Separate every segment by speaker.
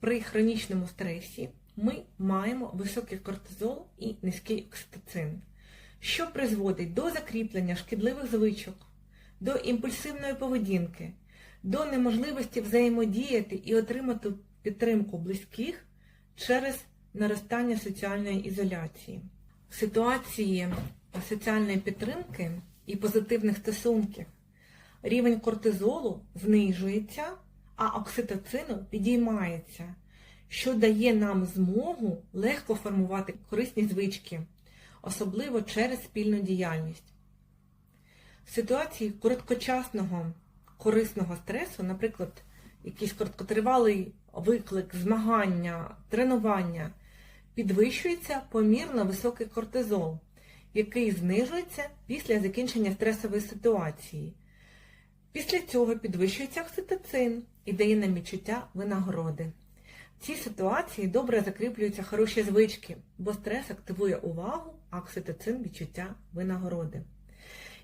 Speaker 1: при хронічному стресі ми маємо високий кортизол і низький окситоцин, що призводить до закріплення шкідливих звичок, до імпульсивної поведінки, до неможливості взаємодіяти і отримати підтримку близьких через наростання соціальної ізоляції. В ситуації соціальної підтримки і позитивних стосунків рівень кортизолу знижується, а окситоцину підіймається, що дає нам змогу легко формувати корисні звички, особливо через спільну діяльність. В ситуації короткочасного корисного стресу, наприклад, якийсь короткотривалий виклик, змагання, тренування, підвищується помірно високий кортизол, який знижується після закінчення стресової ситуації. Після цього підвищується окситоцин і дає нам відчуття винагороди. В цій ситуації добре закріплюються хороші звички, бо стрес активує увагу, а окситоцин відчуття винагороди.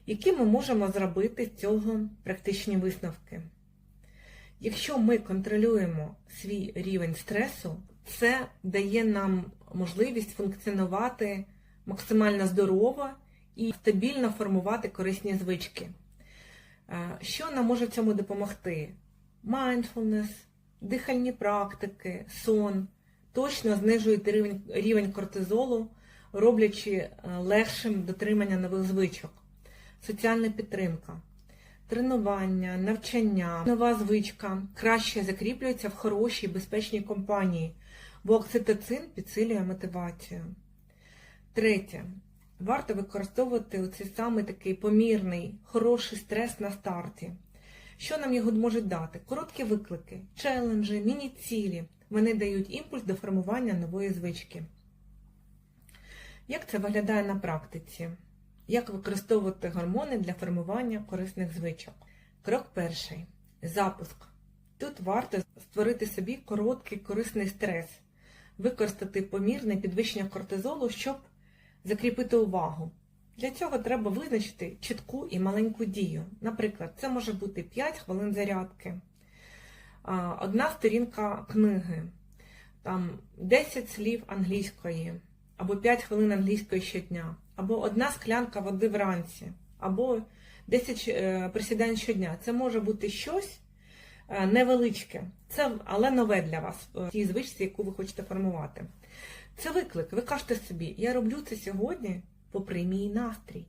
Speaker 1: Які ми можемо зробити з цього практичні висновки? Якщо ми контролюємо свій рівень стресу, це дає нам можливість функціонувати максимально здорово і стабільно формувати корисні звички. Е, Що нам може цьому допомогти? Mindfulness, дихальні практики, сон точно знижують рівень, рівень кортизолу, роблячи е, легшим дотримання нових звичок, соціальна підтримка, тренування, навчання, нова звичка краще закріплюється в хорошій безпечній компанії, бо окситоцин підсилює мотивацію. Третє. Варто використовувати оцей саме такий помірний, хороший стрес на старті. Що нам його можуть дати? Короткі виклики, челенджі, міні-цілі. Вони дають імпульс до формування нової звички. Як це виглядає на практиці? Як використовувати гормони для формування корисних звичок? Крок перший. Запуск. Тут варто створити собі короткий корисний стрес, використати помірне підвищення кортизолу, щоб закріпити увагу. Для цього треба визначити чітку і маленьку дію. Наприклад, це може бути 5 хвилин зарядки, одна сторінка книги, там 10 слів англійської, або 5 хвилин англійської щодня, або одна склянка води вранці, або 10 е, присідань щодня. Це може бути щось е, невеличке, це, але нове для вас, в тій звичці, яку ви хочете формувати. Це виклик. Ви кажете собі, я роблю це сьогодні, попри мій настрій.